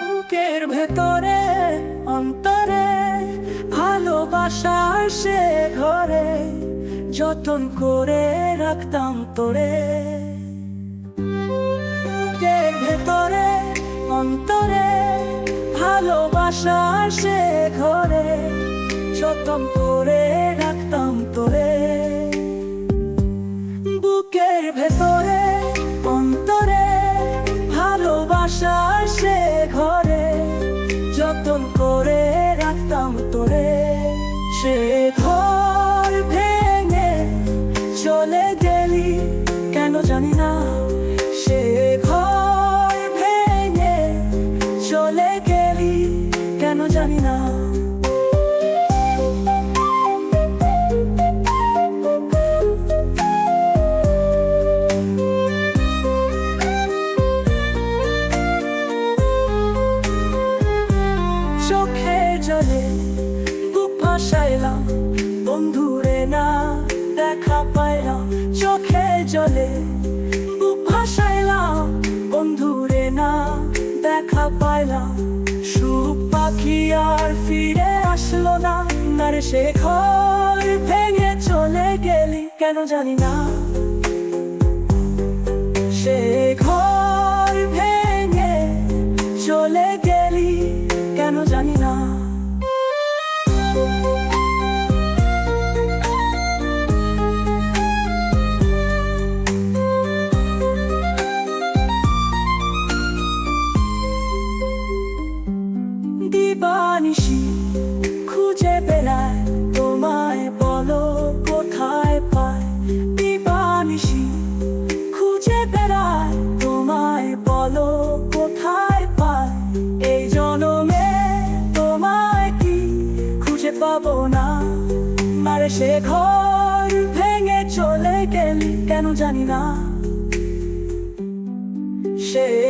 বুকের ভেতরে, অন্তরে, ভালোবাসার সে ঘরে, যতন করে রাখতাম তোরে। বুকের ভেতরে, অন্তরে, ভালোবাসার সে ঘরে, যতন করে বুকের ভেতরে, অন্তরে ভালোবাসার সে ঘরে। যতন করে রাখতাম তোরে, সে ঘর ভেঙে চলে গেলি। কেন জানি না, সে ঘর ভেঙে চলে গেলি। কেন জানি না। জলে বুক ভাসাইলাম। বন্ধুরে না দেখা পাইলাম। চোখে জলে বুক ভাসাইলাম। বন্ধুরে না দেখা পাইলাম। সুখ পাখি আর ফিরে আসলো না। নারে সে ঘর ভেঙে চলে গেলি, কেন জানি না। এই জনমে তোমায় কি খুঁজে পাবো না? মারে সে ঘর ভেঙে চলে গেলি, কেন জানি না। সে